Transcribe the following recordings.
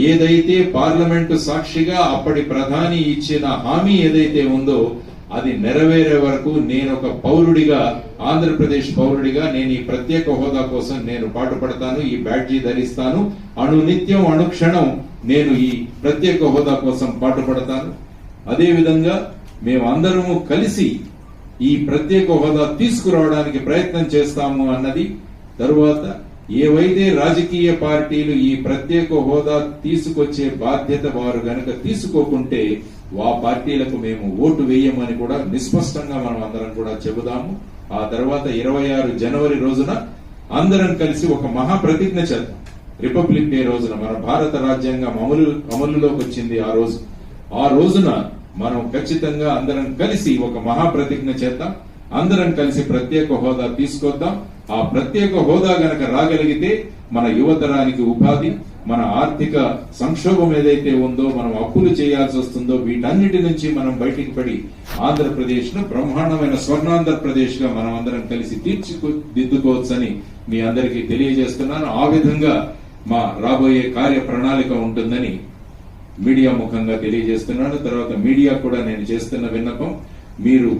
ఏదైతే పార్లమెంటు సాక్షిగా అప్పటి ప్రధాని ఇచ్చిన హామీ ఏదైతే ఉందో అది నెరవేరే వరకు నేను ఒక పౌరుడిగా ఆంధ్రప్రదేశ్ పౌరుడిగా నేను ఈ ప్రత్యేక హోదా కోసం నేను పాటుపడతాను ఈ బ్యాడ్జీ ధరిస్తాను. అణునిత్యం అనుక్షణం నేను ఈ ప్రత్యేక హోదా కోసం పాటుపడతాను. అదేవిధంగా మేము మేమందరము కలిసి ఈ ప్రత్యేక హోదా తీసుకురావడానికి ప్రయత్నం చేస్తాము అన్నది. తరువాత ఏవైతే రాజకీయ పార్టీలు ఈ ప్రత్యేక హోదా తీసుకొచ్చే బాధ్యత వారు గనక తీసుకోకుంటే ఆ పార్టీలకు మేము ఓటు వేయమని కూడా నిస్పష్టంగా మనం అందరం కూడా చెబుదాము. ఆ తర్వాత ఇరవై ఆరు జనవరి రోజున అందరం కలిసి ఒక మహా ప్రతిజ్ఞ చేద్దాం. రిపబ్లిక్ డే రోజున మన భారత రాజ్యాంగం అమలు అమలులోకి వచ్చింది ఆ రోజు. ఆ రోజున మనం ఖచ్చితంగా అందరం కలిసి ఒక మహా ప్రతిజ్ఞ చేద్దాం. అందరం కలిసి ప్రత్యేక హోదా తీసుకొద్దాం. ఆ ప్రత్యేక హోదా గనక రాగలిగితే మన యువతరానికి ఉపాధి మన ఆర్థిక సంక్షోభం ఏదైతే ఉందో మనం అప్పులు చేయాల్సి వస్తుందో వీటన్నిటి నుంచి మనం బయటికి పడి ఆంధ్రప్రదేశ్ను బ్రహ్మాండమైన స్వర్ణాంధ్రప్రదేశ్గా మనం అందరం కలిసి తీర్చిదిద్దుకోవచ్చని మీ అందరికీ తెలియజేస్తున్నాను. ఆ విధంగా మా రాబోయే కార్య ప్రణాళిక ఉంటుందని మీడియా ముఖంగా తెలియజేస్తున్నాను. తర్వాత మీడియా కూడా నేను చేస్తున్న విన్నపం మీరు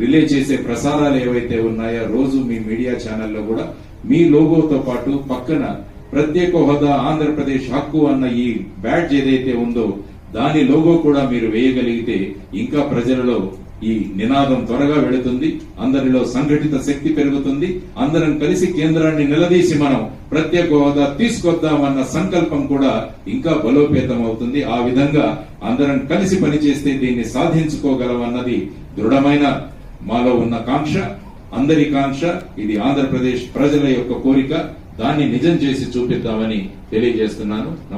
రిలే చేసే ప్రసారాలు ఏవైతే ఉన్నాయో రోజు మీ మీడియా ఛానల్లో కూడా మీ లోగోతో పాటు పక్కన ప్రత్యేక హోదా ఆంధ్రప్రదేశ్ హక్కు అన్న ఈ బ్యాడ్జ్ ఏదైతే ఉందో దాని లోగో కూడా మీరు వేయగలిగితే ఇంకా ప్రజలలో ఈ నినాదం త్వరగా వెళుతుంది. అందరిలో సంఘటిత శక్తి పెరుగుతుంది. అందరం కలిసి కేంద్రాన్ని నిలదీసి మనం ప్రత్యేక హోదా తీసుకొద్దామన్న సంకల్పం కూడా ఇంకా బలోపేతం అవుతుంది. ఆ విధంగా అందరం కలిసి పనిచేస్తే దీన్ని సాధించుకోగలమన్నది దృఢమైన మాలో ఉన్న కాంక్ష అందరి కాంక్ష ఇది ఆంధ్రప్రదేశ్ ప్రజల యొక్క కోరిక. దాన్ని నిజం చేసి చూపిద్దామని తెలియజేస్తున్నాను.